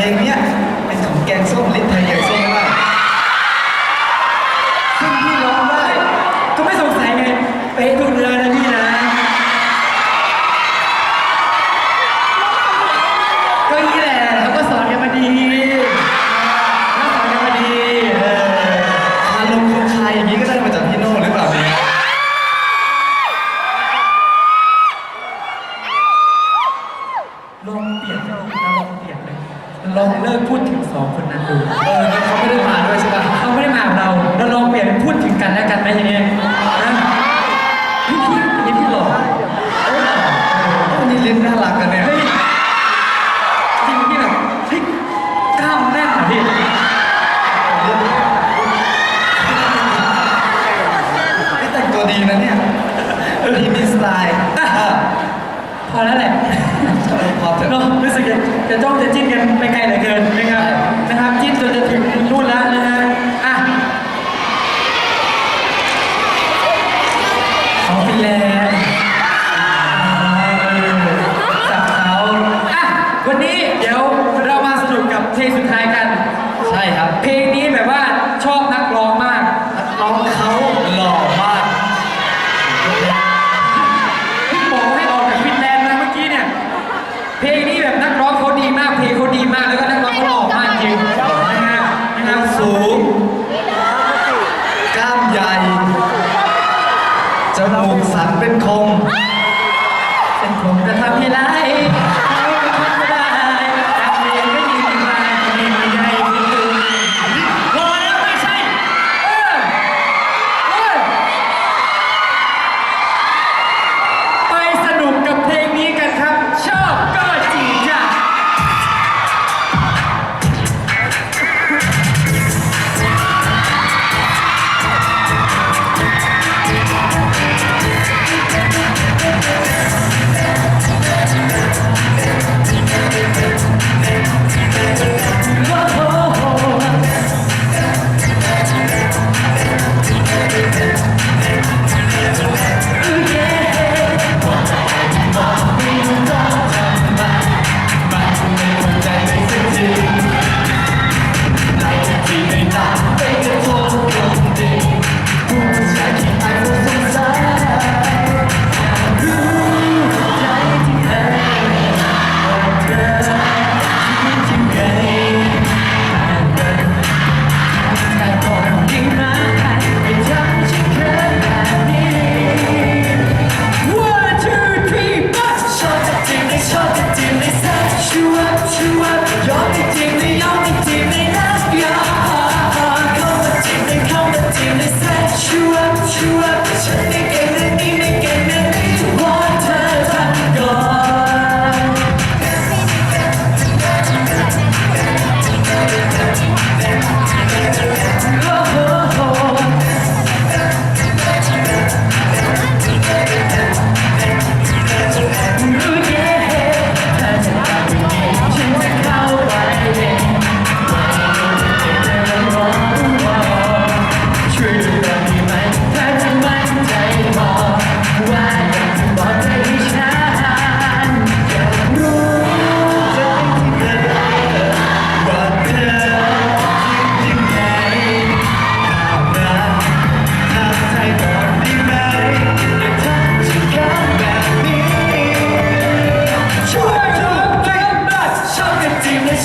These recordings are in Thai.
พลงเนี้ยเป็นของแกงส้มลิ้นไทยแกงส้ม ลยลองเลิกพูดถึงสองคนนั้นดูเออแล้วเขาไม่ได้มาด้วยใช่ป่ะเขาไม่ได้มากับเราเราลองเปลี่ยนเป็นพูดถึงกันและกันไหมทีนี้นะพี่พี่อันนี้พี่หล่อเออวันนี้ลิ้นน่ารักกันเนี่ยเฮ้ยจริงพี่แบบเฮ้ยกล้ามแน่นอะพี่นี่แต่งตัวดีนะเนี่ย ดีมีสไตล์อะ พอแล้วแหละพอเถอะเนาะรู้สึกจะจะจ้องจะจิ้นกันไปไกลเหลือเกินนะครับนะครับจิ้นจนจะถึงนู่นแล้วนะฮะอะของฟินแลนด์สับเขาอะวันนี้เดี๋ยวเรามาสนุกกับเพลงสุดท้ายกัน ใช่ครับ เพลงนี้แบบว่าชอบนักร้องมาก ใหญ่ จมูกสันเป็นคม เป็นผมจะทำให้ร้า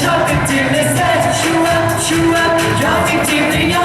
ชอบจริงๆเลยแซ่ชัวชัวยอมจริงๆเลยยอม